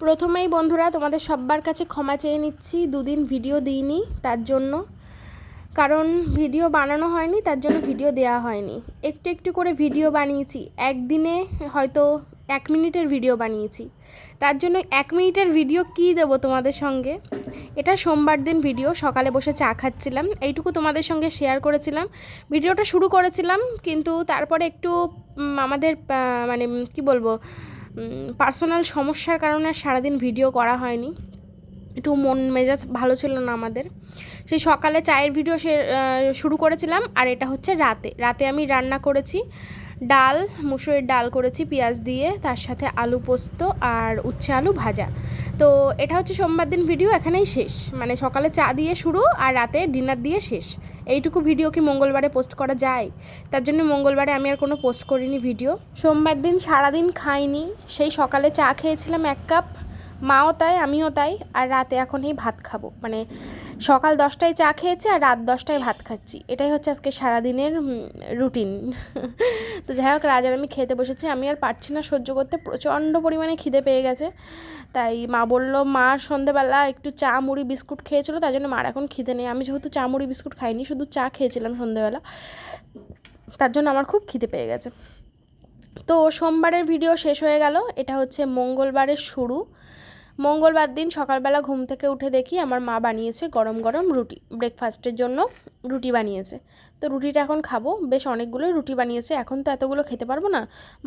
প্রথমেই বন্ধুরা, তোমাদের সব্বার কাছে ক্ষমা চেয়ে নিচ্ছি। দুদিন ভিডিও দিইনি তার জন্য। কারণ ভিডিও বানানো হয়নি, তার জন্য ভিডিও দেওয়া হয়নি। একটু একটু করে ভিডিও বানিয়েছি। একদিনে হয়তো এক মিনিটের ভিডিও বানিয়েছি। তার জন্য এক মিনিটের ভিডিও কী দেবো তোমাদের সঙ্গে? এটা সোমবার দিন ভিডিও, সকালে বসে চা খাচ্ছিলাম। এইটুকু তোমাদের সঙ্গে শেয়ার করেছিলাম। ভিডিওটা শুরু করেছিলাম, কিন্তু তারপরে একটু আমাদের মানে কি বলব পার্সোনাল সমস্যার কারণে সারাদিন ভিডিও করা হয়নি। একটু মন মেজাজ ভালো ছিল না আমাদের। সেই সকালে চায়ের ভিডিও সে শুরু করেছিলাম আর এটা হচ্ছে রাতে। রাতে আমি রান্না করেছি ডাল, মুসুরির ডাল করেছি, পেঁয়াজ দিয়ে, তার সাথে আলু পোস্ত আর উচ্ছে আলু ভাজা। তো এটা হচ্ছে সোমবার দিন ভিডিও এখানেই শেষ। মানে সকালে চা দিয়ে শুরু আর রাতে ডিনার দিয়ে শেষ। এইটুকু ভিডিও কি মঙ্গলবারে পোস্ট করা যায়? তার জন্য মঙ্গলবারে আমি আর কোনো পোস্ট করিনি ভিডিও। সোমবার দিন সারাদিন খাইনি, সেই সকালে চা খেয়েছিলাম এক কাপ, মাও তাই, আমিও তাই, আর রাতে এখন এই ভাত খাব। মানে সকাল দশটায় চা খেয়েছি আর রাত দশটায় ভাত খাচ্ছি। এটাই হচ্ছে আজকে সারাদিনের রুটিন। তো যাই হোক রাজার আমি খেতে বসেছি। আমি আর পারছি না সহ্য করতে। প্রচণ্ড পরিমাণে খিদে পেয়ে গেছে। তাই মা বলল, মা সন্ধেবেলা একটু চা, মুড়ি, বিস্কুট খেয়েছিল তাই জন্য মার এখন খিদে নেই। আমি যেহেতু চা, মুড়ি, বিস্কুট খাইনি, শুধু চা খেয়েছিলাম সন্ধেবেলা। তার জন্য আমার খুব খিদে পেয়ে গেছে। তো সোমবারের ভিডিও শেষ হয়ে গেল। এটা হচ্ছে মঙ্গলবারের শুরু। মঙ্গলবার দিন সকালবেলা ঘুম থেকে উঠে দেখি আমার মা বানিয়েছে গরম গরম রুটি। ব্রেকফাস্টের জন্য রুটি বানিয়েছে। তো রুটিটা এখন খাব। বেশ অনেকগুলো রুটি বানিয়েছে। এখন তো এতগুলো খেতে পারব না।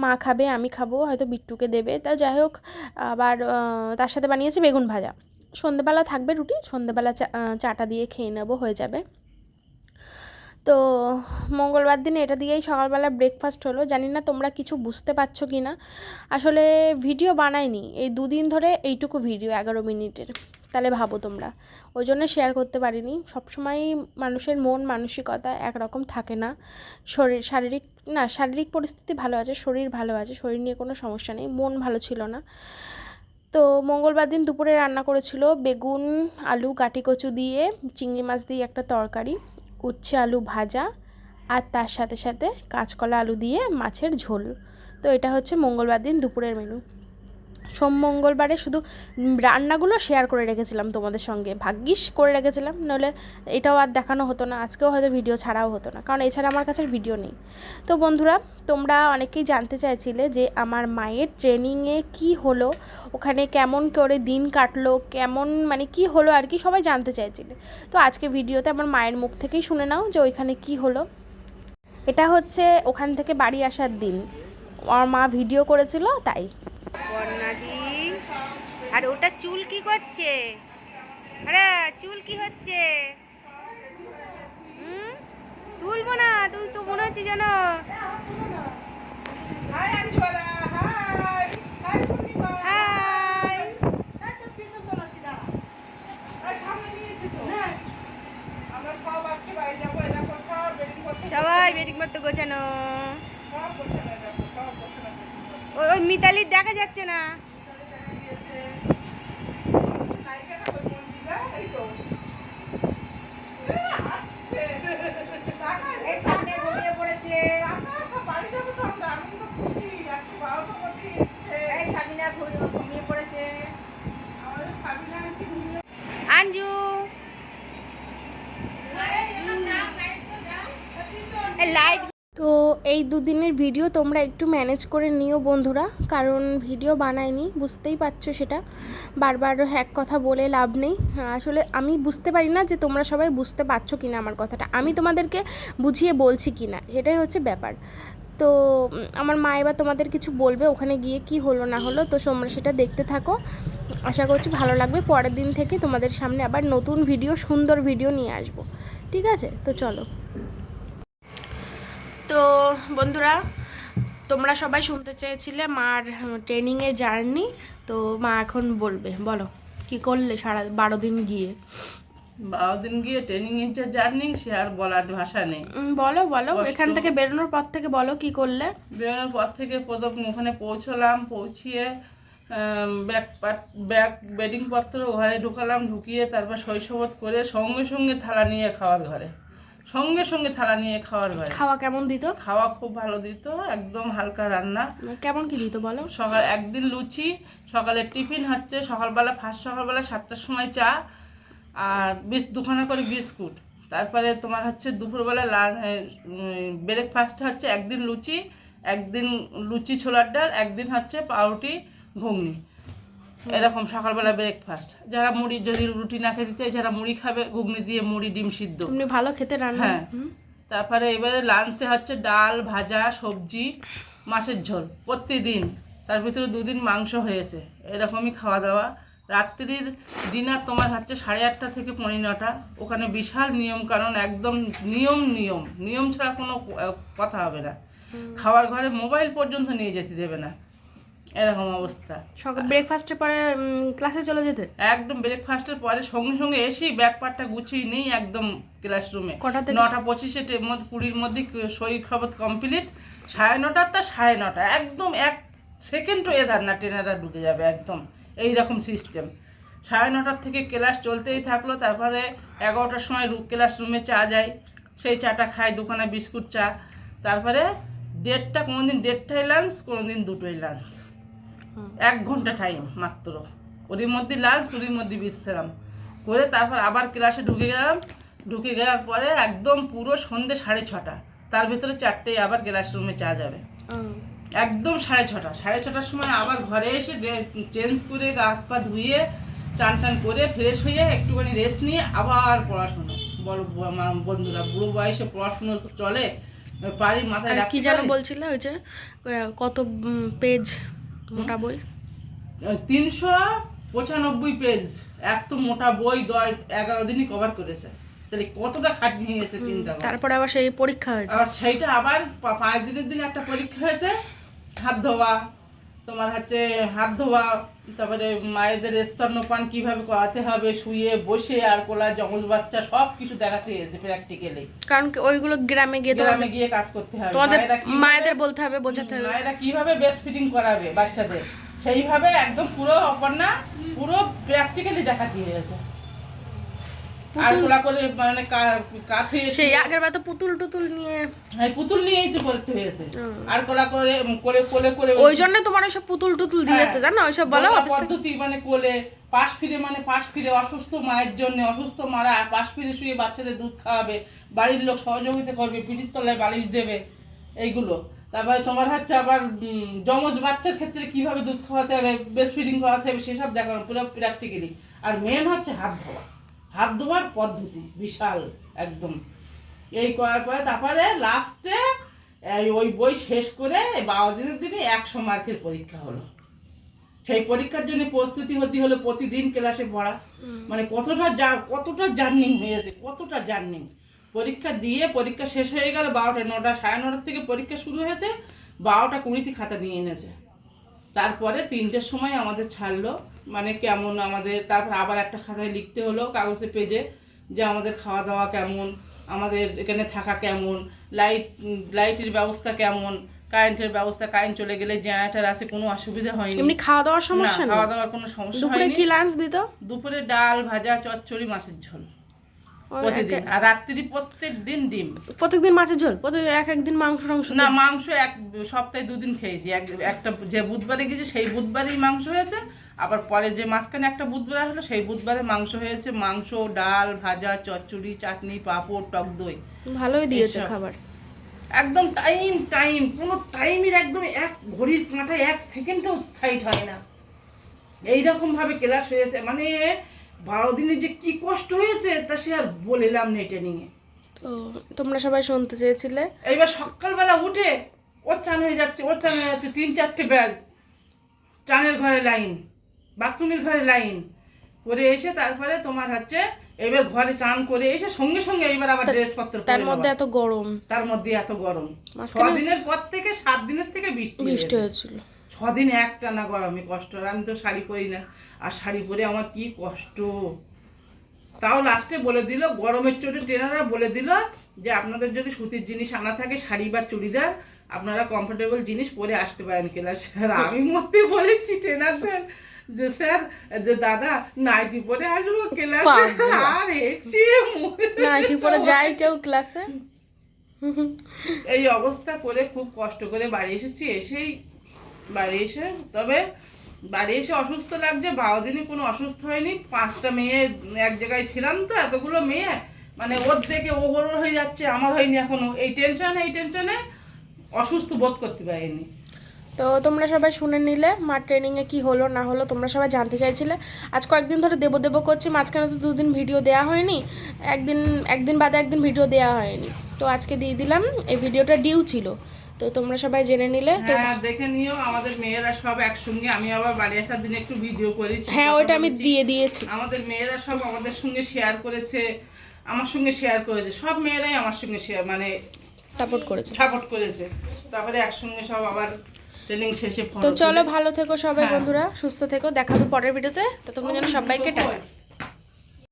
মা খাবে, আমি খাব, হয়তো বিট্টুকে দেবে। তা যাই হোক, আবার তার সাথে বানিয়েছে বেগুন ভাজা। সন্ধেবেলা থাকবে রুটি। সন্ধেবেলা চাটা দিয়ে খেয়ে নেব, হয়ে যাবে। তো মঙ্গলবার দিন এটা দিয়েই সকালবেলা ব্রেকফাস্ট হলো। জানি না তোমরা কিছু বুঝতে পারছ কি না আসলে ভিডিও বানাইনি। এই দুদিন ধরে এইটুকু ভিডিও এগারো মিনিটের। তাহলে ভাবো তোমরা। ওই জন্য শেয়ার করতে পারিনি। সবসময় মানুষের মন মানসিকতা একরকম থাকে না। শরীর, শারীরিক, না, শারীরিক পরিস্থিতি ভালো আছে, শরীর ভালো আছে, শরীর নিয়ে কোনো সমস্যা নেই, মন ভালো ছিল না। তো মঙ্গলবার দিন দুপুরে রান্না করেছিল বেগুন, আলু কাটি কচু দিয়ে, চিংড়ি মাছ দিয়ে একটা তরকারি। উচ্ছে আলু ভাজা আর তার সাথে সাথে কাঁচকলা আলু দিয়ে মাছের ঝোল। তো এটা হচ্ছে মঙ্গলবার দিন দুপুরের মেনু সোম মঙ্গলবারে শুধু রান্নাগুলো শেয়ার করে রেখেছিলাম তোমাদের সঙ্গে। ভাগ্যিস করে রেখেছিলাম নাহলে এটাও আর দেখানো হতো না, আজকেও হয়তো ভিডিও ছাড়াও হতো না, কারণ এছাড়া আমার কাছে ভিডিও নেই। তো বন্ধুরা, তোমরা অনেকেই জানতে চাইছিলে যে আমার মায়ের ট্রেনিংয়ে কি হলো, ওখানে কেমন করে দিন কাটলো, কেমন মানে কি হলো আর কি সবাই জানতে চাইছিলে। তো আজকে ভিডিওতে আমার মায়ের মুখ থেকেই শুনে নাও যে ওইখানে কি হলো। এটা হচ্ছে ওখান থেকে বাড়ি আসার দিন। আমার মা ভিডিও করেছিল, তাই। বর্ণালী। আর ওটা চুল কি করছে? আরে চুল কি হচ্ছে? তুলবো না তুই তো মনে হচ্ছে যেন। সবাই বেডিং পত্র গোছানো। ওই ওই মিতালির দেখা যাচ্ছে না। এই সাবিনা ঘুমিয়ে- ঘুমিয়ে পড়েছে আঞ্জু লাইট তো এই দুদিনের ভিডিও তোমরা একটু ম্যানেজ করে নিও বন্ধুরা, কারণ ভিডিও বানাইনি, বুঝতেই পারছ সেটা। বারবার এক কথা বলে লাভ নেই। আসলে আমি বুঝতে পারি না যে তোমরা সবাই বুঝতে পারছ কি না আমার কথাটা। আমি তোমাদেরকে বুঝিয়ে বলছি কি না সেটাই হচ্ছে ব্যাপার। তো, আমার মা এবার তোমাদের কিছু বলবে, ওখানে গিয়ে কি হলো না হলো, তো তোমরা সেটা দেখতে থাকো। আশা করছি ভালো লাগবে। পরের দিন থেকে তোমাদের সামনে আবার নতুন ভিডিও, সুন্দর ভিডিও নিয়ে আসব। ঠিক আছে? তো চলো। তো বন্ধুরা তোমরা সবাই শুনতে চেয়েছিলে মার ট্রেনিংয়ে জার্নি তো মা এখন বলবে বলো কি করলে সারা বারো দিন গিয়ে? বারো দিন গিয়ে ট্রেনিং এর জার্নি সে আর বলার ভাষা নেই। বলো বলো এখান থেকে বেরোনোর পর থেকে বলো কি করলে? বেরোনোর পর থেকে প্রথম ওখানে পৌঁছলাম পৌঁছিয়ে ব্যাগ ব্যাগ বেডিং পত্র ঘরে ঢুকালাম ঢুকিয়ে তারপর শৈশবত করে সঙ্গে সঙ্গে থালা নিয়ে খাওয়ার ঘরে। সঙ্গে সঙ্গে থালা নিয়ে খাওয়ার ঘরে খাওয়া কেমন দিত? খাওয়া খুব ভালো দিত একদম হালকা রান্না। কেমন কি দিত বলো? সকাল একদিন লুচি সকালে টিফিন হচ্ছে সকালবেলা ফার্স্ট সকালবেলা সাতটার সময় চা আর বিস দুখানা করে বিস্কুট। তারপরে তোমার হচ্ছে দুপুরবেলা লা ব্রেকফাস্ট হচ্ছে একদিন লুচি একদিন লুচি ছোলার ডাল একদিন হচ্ছে পাউরুটি ঘুগনি। এরকম সকালবেলা ব্রেকফাস্ট যারা মুড়ি যদি রুটি না খেতে চায় যারা মুড়ি খাবে ঘুগনি দিয়ে মুড়ি ডিম সিদ্ধ। তুমি ভালো খেতে রান্না? হ্যাঁ। তারপরে এবারে লাঞ্চে হচ্ছে ডাল ভাজা সবজি মাছের ঝোল। প্রতিদিন। তার ভিতরে দুদিন মাংস হয়েছে। এরকমই খাওয়া দাওয়া রাত্রির ডিনার তোমার হচ্ছে সাড়ে আটটা থেকে পনেরো নটা। ওখানে বিশাল নিয়ম কারণ একদম নিয়ম নিয়ম। নিয়ম ছাড়া কোনো কথা হবে না। খাওয়ার ঘরে মোবাইল পর্যন্ত নিয়ে যেতে দেবে না। এরকম অবস্থা। সকাল ব্রেকফাস্টের পরে ক্লাসে চলে যেতে? একদম ব্রেকফাস্টের পরে সঙ্গে সঙ্গে এসেই ব্যাগ পাটটা গুছিয়ে নেই একদম ক্লাসরুমে কটা থেকে নটা পঁচিশে মধ্যে কুড়ির মধ্যে সই খবর কমপ্লিট সাড়ে নটার তা সাড়ে নটা। একদম এক সেকেন্ডও এধার না ট্রেনাররা ঢুকে যাবে একদম। এই রকম সিস্টেম সাড়ে নটার থেকে ক্লাস চলতেই থাকল তারপরে এগারোটার সময় ক্লাসরুমে চা যায় সেই চাটা খাই দুখানা বিস্কুট চা। তারপরে দেড়টা কোনো দিন দেড়টায় লাঞ্চ কোনো দিন দুটোই লাঞ্চ। এক ঘণ্টা টাইম মাত্র। ওরই মধ্যে লাঞ্চ ওরই মধ্যে বিশ্রাম। করে তারপর আবার ক্লাসে ঢুকে গেলাম। ঢুকে যাওয়ার পরে একদম পুরো সন্ধে সাড়ে ছটা। তার ভিতরে চারটেই আবার ক্লাসরুমে চা যাবে। একদম সাড়ে ছটা। সাড়ে ছটার সময় আবার ঘরে এসে চেঞ্জ করে গা হাত পা ধুয়ে চান টান করে ফ্রেশ হয়ে একটুখানি রেস্ট নিয়ে আবার পড়াশোনা। বলো বন্ধুরা বুড়ো বয়সে পড়াশুনো চলে পারি মাথায় কি যেন? বলছিলে ওই যে কত পেজ মোটা বই? তিনশো পঁচানব্বই পেজ এত মোটা বই দশ এগারো দিনই কভার করেছে। তাহলে কতটা খাটনি হয়েছে চিন্তা। তারপরে আবার সেই পরীক্ষা হয়েছে। আবার সেইটা আবার পাঁচ দিনের দিন একটা পরীক্ষা হয়েছে। হাত ধোয়া তোমার হচ্ছে হাত ধোয়া তারপরে মায়েদের স্তন্যপান কীভাবে করাতে হবে শুয়ে বসে আর কোলা জমজ বাচ্চা সব কিছু দেখাতে এসে প্র্যাকটিক্যালি কারণ ওইগুলো গ্রামে গিয়ে গ্রামে গিয়ে কাজ করতে হবে। তোমাদের মায়েদের বলতে হবে বোঝাতে হবে। মায়েরা কীভাবে বেস্ট ফিটিং করাবে বাচ্চাদের? সেইভাবে একদম পুরো অপর্ণা পুরো প্র্যাকটিক্যালি দেখাতে হয়েছে আর পুতুল- করে মানে কা- সেই আগের বার তো পুতুল টুতুল নিয়ে হ্যাঁ পুতুল নিয়েই তো করতে হয়েছে। আর কোলা করে করে কোলে করে ওই জন্য তোমার ওইসব পুতুল টুতুল দিয়েছে হ্যাঁ। জানো? ওইসব বলো ঘরোয়া অফিস থেকে পদ্ধতি মানে কোলে পাশ ফিরে মানে পাশ ফিরে অসুস্থ মায়ের জন্য অসুস্থ মারা পাশ ফিরে শুয়ে বাচ্চাদের দুধ খাওয়াবে বাড়ির লোক সহযোগিতা করবে পিঠির তলায় বালিশ দেবে এইগুলো। তারপরে তোমার হচ্ছে আবার যমজ বাচ্চার ক্ষেত্রে কীভাবে দুধ খাওয়াতে হবে বেস্ট ফিডিং করাতে হবে সেসব দেখানো পুরো প্র্যাকটিক্যালি আর মেন হচ্ছে হাত ধোয়া। হাত ধোয়ার পদ্ধতি বিশাল একদম। এই করার পরে তারপরে লাস্টে ওই বই শেষ করে বারো দিনের দিনে একশো মার্কের পরীক্ষা হলো। সেই পরীক্ষার জন্য প্রস্তুতি হতে হলো প্রতিদিন ক্লাসে পড়া। মানে কতটা যা কতটা জার্নিং হয়েছে কতটা জার্নিং। পরীক্ষা দিয়ে পরীক্ষা শেষ হয়ে গেল বারোটা নটা সাড়ে নটার থেকে পরীক্ষা শুরু হয়েছে বারোটা কুড়িতে খাতা নিয়ে এনেছে। তারপরে তিনটের সময় আমাদের ছাড়লো। মানে কেমন আমাদের তারপর আবার একটা খাতায় লিখতে হলো কাগজে পেজে যে আমাদের খাওয়া দাওয়া কেমন আমাদের এখানে থাকা কেমন লাইট লাইটের ব্যবস্থা কেমন কারেন্টের ব্যবস্থা কারেন্ট চলে গেলে জেনারেটার আছে কোনো অসুবিধা হয়নি। এমনি খাওয়া দাওয়ার সমস্যা খাওয়া দাওয়ার কোনো সমস্যা দুপুরে হয়নি। কি লাঞ্চ দিত? দুপুরে ডাল ভাজা চচ্চড়ি মাছের ঝোল। প্রতিদিন? আর রাত্রি প্রত্যেক দিন ডিম? প্রত্যেকদিন মাছের ঝোল? প্রত্যেক এক একদিন মাংস টাংস না মাংস এক সপ্তাহে দুদিন খেয়েছি। এক একটা যে বুধবারে গেছি সেই বুধবারেই মাংস হয়েছে। আবার পরে যে মাঝখানে একটা বুধবার আসলো সেই বুধবারে মাংস হয়েছে। মাংস ডাল ভাজা চচ্চড়ি চাটনি পাঁপড় টক দই। ভালোই দিয়েছে খাবার। একদম টাইম টাইম। কোনো টাইমের একদম এক ঘড়ির কাঁটায় এক সেকেন্ডও সাইড হয় না। এইরকম ভাবে ক্লাস হয়েছে। মানে বারো দিনে যে কি কষ্ট হয়েছে তা সে আর বলিলাম না এটা নিয়ে তো তোমরা সবাই শুনতে চেয়েছিলে। এইবার সকালবেলা উঠে ওর চান হয়ে যাচ্ছে ওর চান হয়ে যাচ্ছে তিন চারটে ব্যাজ চানের ঘরে লাইন বাথরুমের ঘরে লাইন। করে এসে তারপরে তোমার হচ্ছে এবার ঘরে চান করে এসে সঙ্গে সঙ্গে এবার আবার ড্রেসপত্র তার মধ্যে এত গরম। তার মধ্যে এত গরম। ছ দিনের পর থেকে সাত দিনের থেকে বৃষ্টি বৃষ্টি হয়েছিল। ছদিন একটানা গরমে কষ্ট আর আমি তো শাড়ি পরি না। আর শাড়ি পরে আমার কি কষ্ট। তাও লাস্টে বলে দিল গরমের চোটে ট্রেনাররা বলে দিল যে আপনাদের যদি সুতির জিনিস আনা থাকে শাড়ি বা চুড়িদার আপনারা কমফোর্টেবল জিনিস পরে আসতে পারেন ক্লাস স্যার আমি মধ্যে বলেছি ট্রেনারদের যে স্যার যে দাদা নাইটি পরে আসব ক্লাসে আর এসে নাইটি পরে যায় কেউ ক্লাসে এই অবস্থা করে খুব কষ্ট করে বাড়ি এসেছি এসেই বাড়ি এসে, তবে বাড়ি এসে অসুস্থ লাগছে, বারোদিনই কোনো অসুস্থ হয়নি। পাঁচটা মেয়ে, এক জায়গায় ছিলাম তো, এতগুলো মেয়ে মানে ওর দেখে ও ওর হয়ে যাচ্ছে, আমার হয়নি এখনও। এই টেনশনে এই টেনশনে অসুস্থ বোধ করতে পারিনি। তো তোমরা সবাই শুনে নিলে, মার ট্রেনিংয়ে কি হলো, না হলো তোমরা সবাই জানতে চাইছিলে। আজ কয়েকদিন ধরে দেবো দেবো করছি, মাঝখানে তো দুদিন ভিডিও দেওয়া হয়নি, একদিন একদিন বাদে একদিন ভিডিও দেওয়া হয়নি। তো আজকে দিয়ে দিলাম, এই ভিডিওটা ডিউ ছিল। তো তোমরা সবাই জেনে নিলে হ্যাঁ দেখে নিও আমাদের মেয়েরা সব একসঙ্গে। আমি আবার বাড়ি আসার দিন একটু ভিডিও করেছি হ্যাঁ ওইটা আমি দিয়ে দিয়েছি। আমাদের মেয়েরা সব আমাদের সঙ্গে শেয়ার করেছে আমার সঙ্গে শেয়ার করেছে। সব মেয়েরাই আমার সঙ্গে শেয়ার মানে সাপোর্ট করেছে। সাপোর্ট করেছে। তারপরে একসঙ্গে সব আবার ট্রেনিং শেষে তো চলো ভালো থেকো সবাই হ্যাঁ। বন্ধুরা সুস্থ থেকো। দেখাবে পরের ভিডিওতে তো। তোমরা যেন সবাইকে টাটা।